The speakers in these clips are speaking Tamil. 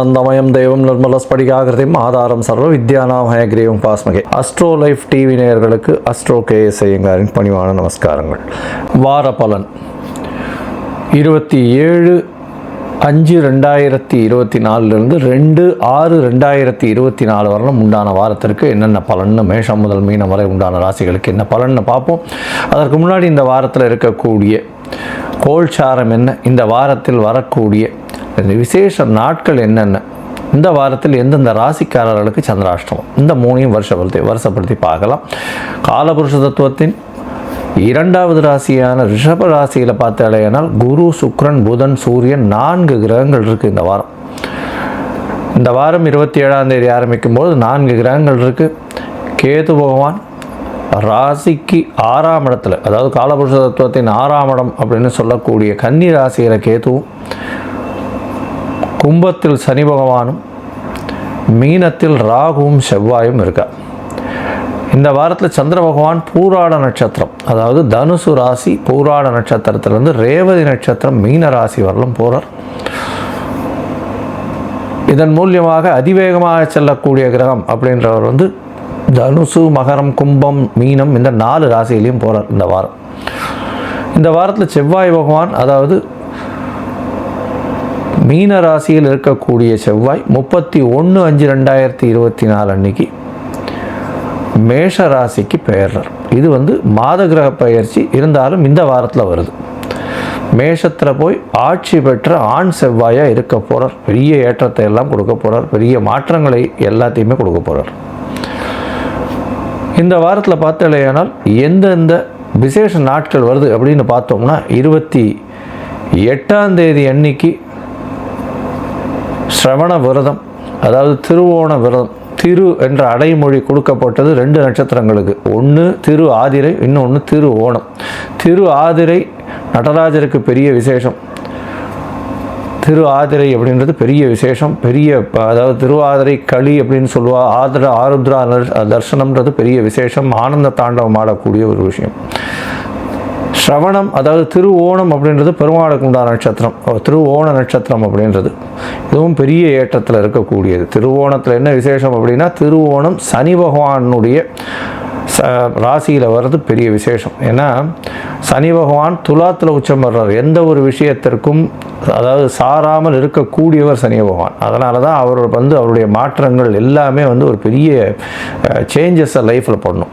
ஆனந்தமயம் தெய்வம் நிர்மலஸ்படிகாகிருதிம் ஆதாரம் சர்வ வித்யானாமய கிரீவம் பாஸ்மகே அஸ்ட்ரோ லைஃப் டிவி நேயர்களுக்கு அஸ்ட்ரோ கே எஸ் ஐயங்காரின் பணிவான நமஸ்காரங்கள். வார பலன். இருபத்தி ஏழு அஞ்சு ரெண்டாயிரத்தி இருபத்தி நாலுலேருந்து ரெண்டு ஆறு ரெண்டாயிரத்தி இருபத்தி நாலு வரலும் உண்டான வாரத்திற்கு என்னென்ன பலன்னு மேஷம் முதல் மீனம் வரை உண்டான ராசிகளுக்கு என்ன பலன்னு பார்ப்போம். அதற்கு முன்னாடி இந்த வாரத்தில் இருக்கக்கூடிய கோல்சாரம் என்ன? இந்த வாரத்தில் வரக்கூடிய விசேஷ நாட்கள் என்னென்ன? இந்த வாரத்தில் எந்தெந்த ராசிக்காரர்களுக்கு சந்திராஷ்டமம்? இந்த மூணையும் வருஷப்படுத்தி வருஷப்படுத்தி பார்க்கலாம். காலபுருஷ தத்துவத்தின் இரண்டாவது ராசியான ரிஷப ராசியில் பார்த்தாலேனால் குரு சுக்ரன் புதன் சூரியன் நான்கு கிரகங்கள் இருக்குது இந்த வாரம். இந்த வாரம் இருபத்தி ஏழாம் தேதி ஆரம்பிக்கும் போது நான்கு கிரகங்கள் இருக்குது கேது பகவான் ராசிக்கு ஆறாம் இடத்துல அதாவது காலபுருஷ தத்துவத்தின் ஆறாம் இடம் அப்படின்னு சொல்லக்கூடிய கன்னி ராசியில் கேதுவும் கும்பத்தில் சனி பகவானும் மீனத்தில் ராகுவும் செவ்வாயும் இருக்கா. இந்த வாரத்தில் சந்திர பகவான் பூராட நட்சத்திரம் அதாவது தனுசு ராசி பூராட நட்சத்திரத்திலிருந்து ரேவதி நட்சத்திரம் மீன ராசி வரலும் போகிறார் இதன் மூலியமாக அதிவேகமாக செல்லக்கூடிய கிரகம் அப்படின்றவர் வந்து தனுசு மகரம் கும்பம் மீனம் இந்த நாலு ராசியிலையும் போகிறார் இந்த வாரம். இந்த வாரத்தில் செவ்வாய் பகவான் அதாவது மீன ராசியில் இருக்கக்கூடிய செவ்வாய் முப்பத்தி ஒன்று அஞ்சு ரெண்டாயிரத்தி இருபத்தி நாலு அன்னைக்கு மேஷ ராசிக்கு பெயர்றார். இது வந்து மாத கிரக பயிற்சி. இருந்தாலும் இந்த வாரத்தில் வருது. மேஷத்தில் போய் ஆட்சி பெற்ற ஆண் செவ்வாயாக இருக்க போகிறார் பெரிய ஏற்றத்தை எல்லாம் கொடுக்க போகிறார் பெரிய மாற்றங்களை எல்லாத்தையுமே கொடுக்க போகிறார் இந்த வாரத்தில் பார்த்தலையானால் எந்தெந்த விசேஷ நாட்கள் வருது அப்படின்னு பார்த்தோம்னா இருபத்தி எட்டாம் தேதி அன்னைக்கு ஸ்ரவண விரதம் அதாவது திருவோண விரதம் திரு என்ற அடைமொழி கொடுக்கப்பட்டது ரெண்டு நட்சத்திரங்களுக்கு. ஒன்று திரு ஆதிரை இன்னொன்று திரு ஓணம். திரு ஆதிரை நடராஜருக்கு பெரிய விசேஷம். திரு ஆதிரை அப்படின்றது பெரிய விசேஷம். பெரிய அதாவது திருவாதிரை களி அப்படின்னு சொல்லுவா ஆதிர ஆருத்ரா தர்சனம்ன்றது பெரிய விசேஷம். ஆனந்த தாண்டவம் ஆடக்கூடிய ஒரு விஷயம். ஸ்ரவணம் அதாவது திருவோணம் அப்படின்றது பெருமாளுக்கு உண்டான நட்சத்திரம். திரு திருவோண நட்சத்திரம் அப்படின்றது. இதுவும் பெரிய ஏற்றத்தில் இருக்கக்கூடியது. திருவோணத்தில் என்ன விசேஷம் அப்படின்னா திருவோணம் சனி பகவானுடைய ச ராசியில் வர்றது பெரிய விசேஷம். ஏன்னா சனி பகவான் துலாத்தில் உச்சம் வர்றார். எந்த ஒரு விஷயத்திற்கும் அதாவது சாராமல் இருக்கக்கூடியவர் சனி பகவான். அதனால தான் அவர் வந்து அவருடைய மாற்றங்கள் எல்லாமே வந்து ஒரு பெரிய சேஞ்சஸை லைஃப்பில் பண்ணும்.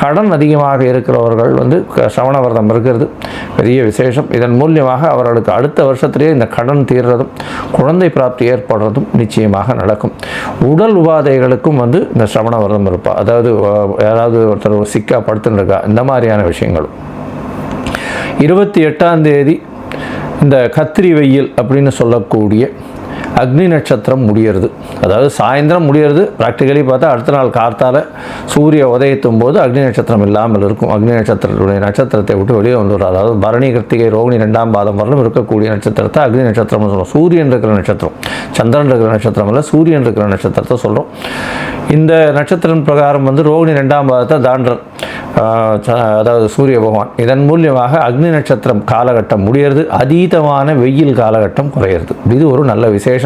கடன் அதிகமாக இருக்கிறவர்கள் வந்து க- விரதம் இருக்கிறது. பெரிய விசேஷம். இதன் மூலியமாக அவர்களுக்கு அடுத்த வருஷத்திலேயே இந்த கடன் தீர்றதும் குழந்தை பிராப்தி ஏற்படுறதும் நிச்சயமாக நடக்கும். உடல் உபாதைகளுக்கும் வந்து இந்த ஸ்ரவண விரதம் இருப்பாள் அதாவது யாராவது ஒருத்தர் சிக்கா படுத்துன்னு இருக்கா இந்த மாதிரியான விஷயங்களும் இருபத்தி எட்டாம் தேதி இந்த கத்திரி வெயில் அப்படின்னு சொல்லக்கூடிய அக்னி நட்சத்திரம் முடியறது. அதாவது சாயந்தரம் முடியறது. ப்ராக்டிக்கலி பார்த்தா அடுத்த நாள் கார்த்தால் சூரிய உதயத்தும் போது அக்னி நட்சத்திரம் இல்லாமல் இருக்கும். அக்னி நட்சத்திரத்துடைய நட்சத்திரத்தை விட்டு வெளியே வந்துடும் அதாவது பரணி கிருத்திகை ரோகிணி ரெண்டாம் பாதம் வரலும் இருக்கக்கூடிய நட்சத்திரத்தை அக்னி நட்சத்திரம்னு சொல்கிறோம் சூரியன் இருக்கிற நட்சத்திரம். சந்திரன் இருக்கிற நட்சத்திரம் இல்லை சூரியன் இருக்கிற நட்சத்திரத்தை சொல்கிறோம் இந்த நட்சத்திரம் பிரகாரம் வந்து ரோகிணி ரெண்டாம் பாதத்தை தாண்டர் அதாவது சூரிய பகவான். இதன் மூலியமாக அக்னி நட்சத்திரம் காலகட்டம் முடியறது. அதீதமான வெயில் காலகட்டம் குறையிறது. இது ஒரு நல்ல விசேஷம்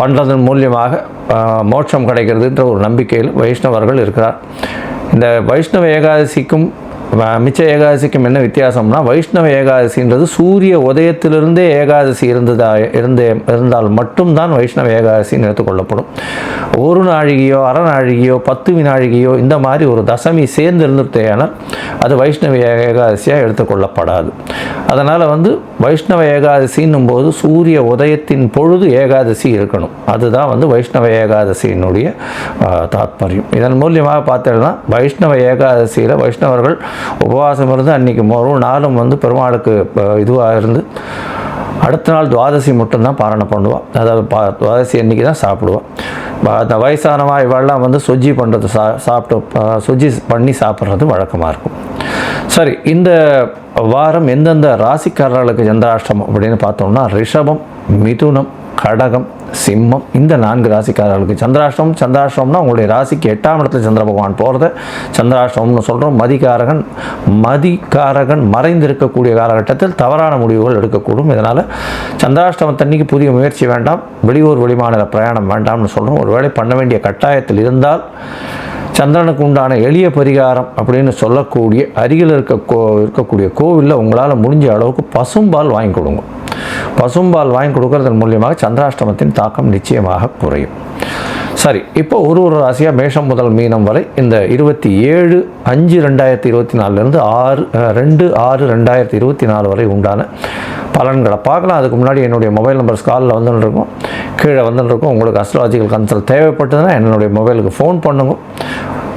பண்ணுறதன் மூலியமாக மோட்சம் கிடைக்கிறதுன்ற ஒரு நம்பிக்கையில் வைஷ்ணவர்கள் இருக்கிறார். இந்த வைஷ்ணவ ஏகாதசிக்கும் மிச்ச ஏகாதசிக்கும் என்ன வித்தியாசம்னா வைஷ்ணவ ஏகாதசின்றது சூரிய உதயத்திலிருந்தே ஏகாதசி இருந்ததா இருந்தே இருந்தால் மட்டும்தான் வைஷ்ணவ ஏகாதசின்னு எடுத்துக்கொள்ளப்படும். ஒரு நாழிகையோ அரை நாழிகையோ பத்து வினாழிகையோ இந்த மாதிரி ஒரு தசமி சேர்ந்து இருந்துட்டேனால் அது வைஷ்ணவ ஏகாதசியாக எடுத்துக்கொள்ளப்படாது. அதனால் வந்து வைஷ்ணவ ஏகாதசின்னும் போது சூரிய உதயத்தின் பொழுது ஏகாதசி இருக்கணும். அதுதான் வந்து வைஷ்ணவ ஏகாதசியினுடைய தாத்பரியம். இதன் மூலியமாக பார்த்தீங்கன்னா வைஷ்ணவ ஏகாதசியில் வைஷ்ணவர்கள் உபவாசம் இருந்து அன்றைக்கி ஒரு நாளும் வந்து பெருமாளுக்கு இதுவாக இருந்து அடுத்த நாள் துவாதசி மட்டும்தான் பாரணை பண்ணுவாள் அதாவது பா துவாதசி அன்றைக்கி தான் சாப்பிடுவாள் அந்த வயசானவா இவெல்லாம் வந்து சுஜி பண்ணுறது சா சாப்பிட்டு சுஜி பண்ணி சாப்பிட்றது வழக்கமாக இருக்கும். சரி இந்த வாரம் எந்தெந்த ராசிக்காரர்களுக்கு சந்திராஷ்டமம் அப்படின்னு பார்த்தோம்னா ரிஷபம் மிதுனம் கடகம் சிம்மம் இந்த நான்கு ராசிக்காரர்களுக்கு சந்திராஷ்டமம் சந்திராஷ்டமம்னா உங்களுடைய ராசிக்கு எட்டாம் இடத்துல சந்திர பகவான் போகிறத சந்திராஷ்டமம்னு சொல்கிறோம் மதிகாரகன் மதிகாரகன் மறைந்திருக்கக்கூடிய காலகட்டத்தில் தவறான முடிவுகள் எடுக்கக்கூடும். இதனால் சந்திராஷ்டமத்தன்னைக்கு புதிய முயற்சி வேண்டாம் வெளியூர் வெளிமாநில பிரயாணம் வேண்டாம்னு சொல்கிறோம் ஒருவேளை பண்ண வேண்டிய கட்டாயத்தில் இருந்தால் சந்திரனுக்கு உண்டான எளிய பரிகாரம் அப்படின்னு சொல்லக்கூடிய அருகில் இருக்க கோ இருக்கக்கூடிய கோவிலில் உங்களால் முடிஞ்ச அளவுக்கு பசும்பால் வாங்கி கொடுங்க. பசும்பால் வாங்கி கொடுக்கறதன் மூலியமாக சந்திராஷ்டமத்தின் தாக்கம் நிச்சயமாக குறையும். சரி இப்போ ஒரு ஒரு ராசியாக மேஷம் முதல் மீனம் வரை இந்த இருபத்தி ஏழு அஞ்சு ரெண்டாயிரத்தி இருபத்தி நாலுலேருந்து ஆறு ரெண்டு ஆறு ரெண்டாயிரத்தி இருபத்தி நாலு வரை உண்டான பலன்களை பார்க்கலாம். அதுக்கு முன்னாடி என்னுடைய மொபைல் நம்பர்ஸ் காலில் வந்துன்னு இருக்கும் கீழே வந்துன்னு இருக்கும் உங்களுக்கு அஸ்ட்ராலஜிக்கல் கன்சல்ட் தேவைப்பட்டதுன்னா என்னுடைய மொபைலுக்கு ஃபோன் பண்ணுங்க.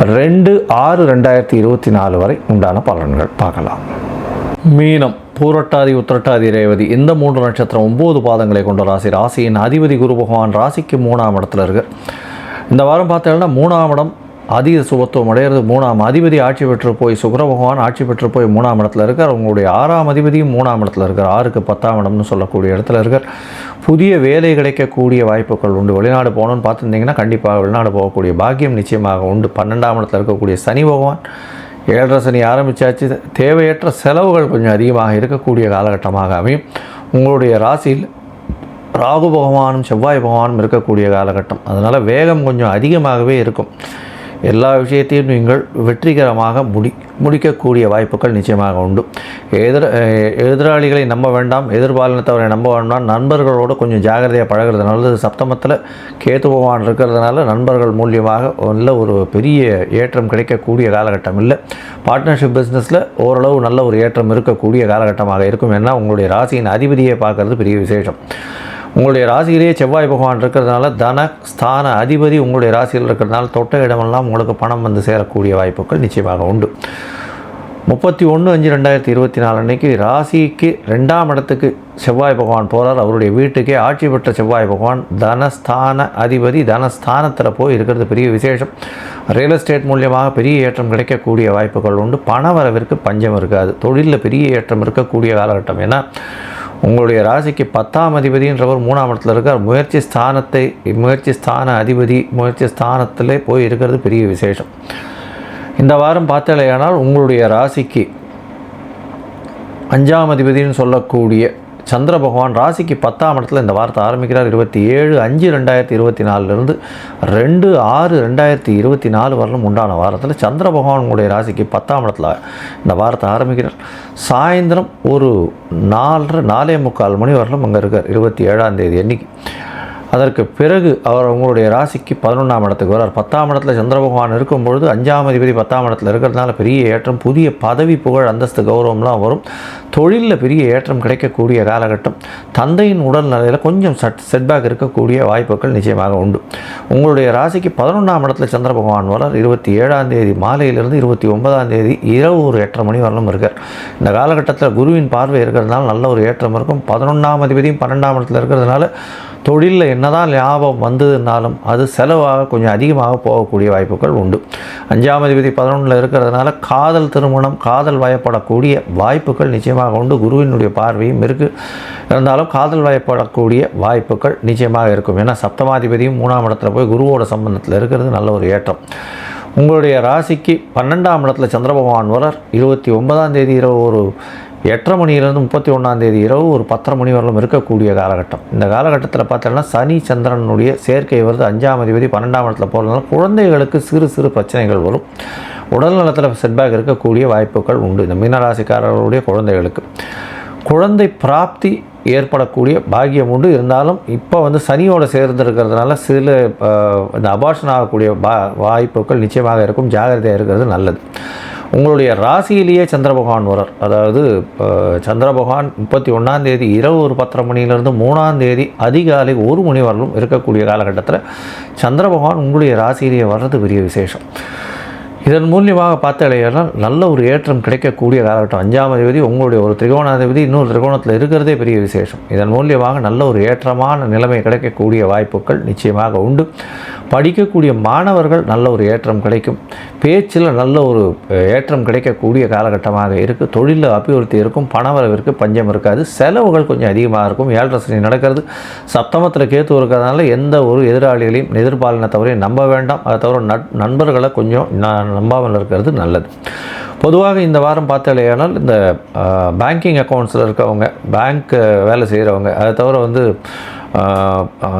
ரெண்டு ஆறு ரெண்டாயிரத்தி இருபத்தி நாலு வரை உண்டான பலன்கள் பார்க்கலாம். மீனம் பூரட்டாதி உத்திரட்டாதி ரேவதி இந்த மூன்று நட்சத்திரம் ஒம்பது பாதங்களை கொண்ட ராசி. ராசியின் அதிபதி குரு பகவான் ராசிக்கு மூணாம் இடத்துல இருக்கு. இந்த வாரம் பார்த்தீங்கன்னா மூணாம் இடம் அதிக சுபத்துவம் அடையிறது மூணாம் அதிபதி ஆட்சி பெற்று போய் சுக்கர பகவான் ஆட்சி பெற்று போய் மூணாம் இடத்துல இருக்கார். அவங்களுடைய ஆறாம் அதிபதியும் மூணாம் இடத்துல இருக்கார். ஆறுக்கு பத்தாம் இடம்னு சொல்லக்கூடிய இடத்துல இருக்கார். புதிய வேலை கிடைக்கக்கூடிய வாய்ப்புகள் உண்டு. வெளிநாடு போகணும்னு பார்த்துருந்தீங்கன்னா கண்டிப்பாக வெளிநாடு போகக்கூடிய பாக்கியம் நிச்சயமாக உண்டு. பன்னெண்டாம் இடத்துல இருக்கக்கூடிய சனி பகவான் ஏழரை சனி ஆரம்பித்தாச்சு தேவையற்ற செலவுகள் கொஞ்சம் அதிகமாக இருக்கக்கூடிய காலகட்டமாக அமையும். உங்களுடைய ராசியில் ராகு பகவானும் செவ்வாய் பகவானும் இருக்கக்கூடிய காலகட்டம். அதனால் வேகம் கொஞ்சம் அதிகமாகவே இருக்கும். எல்லா விஷயத்தையும் நீங்கள் வெற்றிகரமாக முடி முடிக்கக்கூடிய வாய்ப்புகள் நிச்சயமாக உண்டு. எதிர எதிராளிகளை நம்ப வேண்டாம் எதிர்பாலினத்தவரை நம்ப வேண்டாம் நண்பர்களோடு கொஞ்சம் ஜாகிரதையாக பழகிறது நல்லது. சப்தமத்தில் கேத்துபவான் இருக்கிறதுனால நண்பர்கள் மூலியமாக நல்ல ஒரு பெரிய ஏற்றம் கிடைக்கக்கூடிய காலகட்டம் இல்லை. பார்ட்னர்ஷிப் பிஸ்னஸில் ஓரளவு நல்ல ஒரு ஏற்றம் இருக்கக்கூடிய காலகட்டமாக இருக்கும். ஏன்னா உங்களுடைய ராசியின் அதிபதியை பார்க்குறது பெரிய விசேஷம். உங்களுடைய ராசியிலேயே செவ்வாய் பகவான் இருக்கிறதுனால தன ஸ்தான அதிபதி உங்களுடைய ராசியில் இருக்கிறதுனால தொட்ட இடமெல்லாம் உங்களுக்கு பணம் வந்து சேரக்கூடிய வாய்ப்புகள் நிச்சயமாக உண்டு. முப்பத்தி ஒன்று அஞ்சு ரெண்டாயிரத்தி இருபத்தி நாலு அன்னைக்கு ராசிக்கு ரெண்டாம் இடத்துக்கு செவ்வாய் பகவான் போகிறார் அவருடைய வீட்டுக்கே ஆட்சி பெற்ற செவ்வாய் பகவான் தனஸ்தான அதிபதி தனஸ்தானத்தில் போய் இருக்கிறது பெரிய விசேஷம். ரியல் எஸ்டேட் மூலியமாக பெரிய ஏற்றம் கிடைக்கக்கூடிய வாய்ப்புகள் உண்டு. பண வரவிற்கு பஞ்சம் இருக்காது. தொழிலில் பெரிய ஏற்றம் இருக்கக்கூடிய காலகட்டம். ஏன்னா உங்களுடைய ராசிக்கு பத்தாம் அதிபதின்றவர் மூணாம் இடத்துல இருக்கார். முயற்சி ஸ்தானத்தை முயற்சி ஸ்தான அதிபதி முயற்சி ஸ்தானத்தில் போய் இருக்கிறது பெரிய விசேஷம். இந்த வாரம் பார்த்தாலேயானால் உங்களுடைய ராசிக்கு அஞ்சாம் அதிபதினு சொல்லக்கூடிய சந்திர பகவான் ராசிக்கு பத்தாம் இடத்துல இந்த வாரத்தை ஆரம்பிக்கிறார். இருபத்தி ஏழு அஞ்சு ரெண்டாயிரத்தி இருபத்தி நாலுலேருந்து ரெண்டு ஆறு ரெண்டாயிரத்தி இருபத்தி நாலு வரலும் உண்டான வாரத்தில் சந்திர பகவான் உங்களுடைய ராசிக்கு பத்தாம் இடத்துல இந்த வாரத்தை ஆரம்பிக்கிறார். சாயந்தரம் ஒரு நாலரை நாலே முக்கால் மணி வரலும் அங்கே இருக்கார் இருபத்தி ஏழாம் தேதி அன்னைக்கு. அதற்கு பிறகு அவர் உங்களுடைய ராசிக்கு பதினொன்றாம் இடத்துக்கு வரார் பத்தாம் இடத்துல சந்திர பகவான் இருக்கும்பொழுது அஞ்சாம் அதிபதி பத்தாம் இடத்துல இருக்கிறதுனால பெரிய ஏற்றம் புதிய பதவி புகழ் அந்தஸ்து கௌரவம்லாம் வரும். தொழிலில் பெரிய ஏற்றம் கிடைக்கக்கூடிய காலகட்டம். தந்தையின் உடல் நிலையில் கொஞ்சம் சட் செட்பேக் இருக்கக்கூடிய வாய்ப்புகள் நிச்சயமாக உண்டு. உங்களுடைய ராசிக்கு பதினொன்றாம் இடத்துல சந்திர பகவான் வரார் இருபத்தி ஏழாம் தேதி மாலையிலிருந்து இருபத்தி ஒன்பதாம் தேதி இரவு ஒரு எட்டரை மணி வரலும் இருக்கார். இந்த காலகட்டத்தில் குருவின் பார்வை இருக்கிறதுனால நல்ல ஒரு ஏற்றம் இருக்கும். பதினொன்றாம் அதிபதியும் பன்னெண்டாம் இடத்துல இருக்கிறதுனால தொழிலில் என்னதான் லாபம் வந்ததுனாலும் அது செலவாக கொஞ்சம் அதிகமாக போகக்கூடிய வாய்ப்புகள் உண்டு. அஞ்சாம் அதிபதி பதினொன்றில் இருக்கிறதுனால காதல் திருமணம் காதல் வயப்படக்கூடிய வாய்ப்புகள் நிச்சயமாக கொண்டு குருவினுடைய பார்வையும் இருக்குது இருந்தாலும் காதல் வயப்படக்கூடிய வாய்ப்புகள் நிச்சயமாக இருக்கும். ஏன்னா சப்தமாதிபதியும் மூணாம் இடத்துல போய் குருவோட சம்பந்தத்தில் இருக்கிறது நல்ல ஒரு ஏற்றம். உங்களுடைய ராசிக்கு பன்னெண்டாம் இடத்துல சந்திர பகவான் இருபத்தி ஒன்பதாம் தேதி இரவு ஒரு எட்டரை மணியிலேருந்து முப்பத்தி ஒன்றாம் தேதி இரவு ஒரு பத்தரை மணி வரலும் இருக்கக்கூடிய காலகட்டம். இந்த காலகட்டத்தில் பார்த்தோன்னா சனி சந்திரனுடைய சேர்க்கை வருது. அஞ்சாம் அதிபதி பன்னெண்டாம் இடத்துல போகிறதுனால குழந்தைகளுக்கு சிறு சிறு பிரச்சனைகள் வரும். உடல் நலத்தில் செட்பேக் இருக்கக்கூடிய வாய்ப்புகள் உண்டு. இந்த மீனராசிக்காரர்களுடைய குழந்தைகளுக்கு. குழந்தை பிராப்தி ஏற்படக்கூடிய பாகியம் உண்டு. இருந்தாலும் இப்போ வந்து சனியோடு சேர்ந்துருக்கிறதுனால சில இந்த அபார்ஷன் ஆகக்கூடிய பா வாய்ப்புகள் நிச்சயமாக இருக்கும். ஜாகிரதையாக இருக்கிறது நல்லது. உங்களுடைய ராசியிலேயே சந்திர பகவான் வரார் அதாவது அஹ், சந்திர பகவான் முப்பத்தி ஒன்றாம் தேதி இரவு ஒரு பத்தரை மணியிலிருந்து மூணாம் தேதி அதிகாலை ஒரு மணி வரலும் இருக்கக்கூடிய காலகட்டத்தில் சந்திர பகவான் உங்களுடைய ராசியிலேயே வர்றது பெரிய விசேஷம். இதன் மூலியமாக பார்த்தாலேனா நல்ல ஒரு ஏற்றம் கிடைக்கக்கூடிய காலகட்டம். அஞ்சாம் அதிபதி உங்களுடைய ஒரு திரிகோணாதிபதி இன்னொரு திரிகோணத்தில் இருக்கிறதே பெரிய விசேஷம். இதன் மூலியமாக நல்ல ஒரு ஏற்றமான நிலைமை கிடைக்கக்கூடிய வாய்ப்புகள் நிச்சயமாக உண்டு. படிக்கக்கூடிய மாணவர்கள் நல்ல ஒரு ஏற்றம் கிடைக்கும். பேச்சில் நல்ல ஒரு ஏற்றம் கிடைக்கக்கூடிய காலகட்டமாக இருக்குது தொழிலில் அபிவிருத்தி இருக்கும் பணவரவிற்கு பஞ்சம் இருக்காது. செலவுகள் கொஞ்சம் அதிகமாக இருக்கும். ஏழரை சனி நடக்கிறது. சப்தமத்தில் கேத்து இருக்கிறதுனால எந்த ஒரு எதிராளிகளையும் எதிர்பாலனை தவிர நம்ப வேண்டாம். அதை தவிர நட் நண்பர்களை கொஞ்சம் ந- நம்பாமல் இருக்கிறது நல்லது. பொதுவாக இந்த வாரம் பார்த்தாலேயானால் இந்த பேங்கிங் அக்கௌண்ட்ஸில் இருக்கவங்க பேங்க் வேலை செய்கிறவங்க அதை தவிர வந்து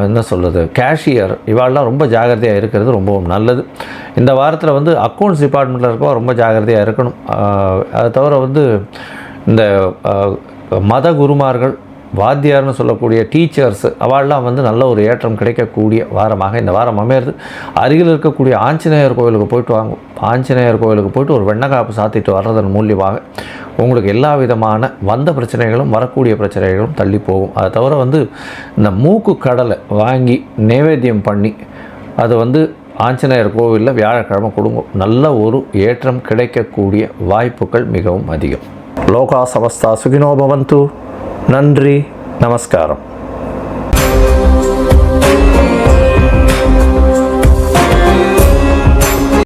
என்ன சொல்கிறது கேஷியர் இவாளெலாம் ரொம்ப ஜாகிரதையாக இருக்கிறது ரொம்பவும் நல்லது. இந்த வாரத்தில் வந்து அக்கௌண்ட்ஸ் டிபார்ட்மெண்ட்டில் இருக்கவங்க ரொம்ப ஜாகிரதையாக இருக்கணும். அதை தவிர வந்து இந்த மத குருமார்கள் வாத்தியார்னு சொல்லக்கூடிய டீச்சர்ஸ் அவள்லாம் வந்து நல்ல ஒரு ஏற்றம் கிடைக்கக்கூடிய வாரமாக இந்த வாரம் அமையிறது. அருகில் இருக்கக்கூடிய ஆஞ்சநேயர் கோவிலுக்கு போயிட்டு வாங்க. ஆஞ்சநேயர் கோவிலுக்கு போயிட்டு ஒரு வெண்ணக்காப்பு சாத்திட்டு வர்றதன் மூலியமாக உங்களுக்கு எல்லா விதமான வந்த பிரச்சனைகளும் வரக்கூடிய பிரச்சனைகளும் தள்ளி போகும். அதை தவிர வந்து இந்த மூக்கு கடலை வாங்கி நைவேத்தியம் பண்ணி அது வந்து ஆஞ்சநேயர் கோவிலில் வியாழக்கிழமை கொடுங்க. நல்ல ஒரு ஏற்றம் கிடைக்கக்கூடிய வாய்ப்புகள் மிகவும் அதிகம். லோகா சமஸ்தா சுகினோ பவந்து. நன்றி நமஸ்காரம்.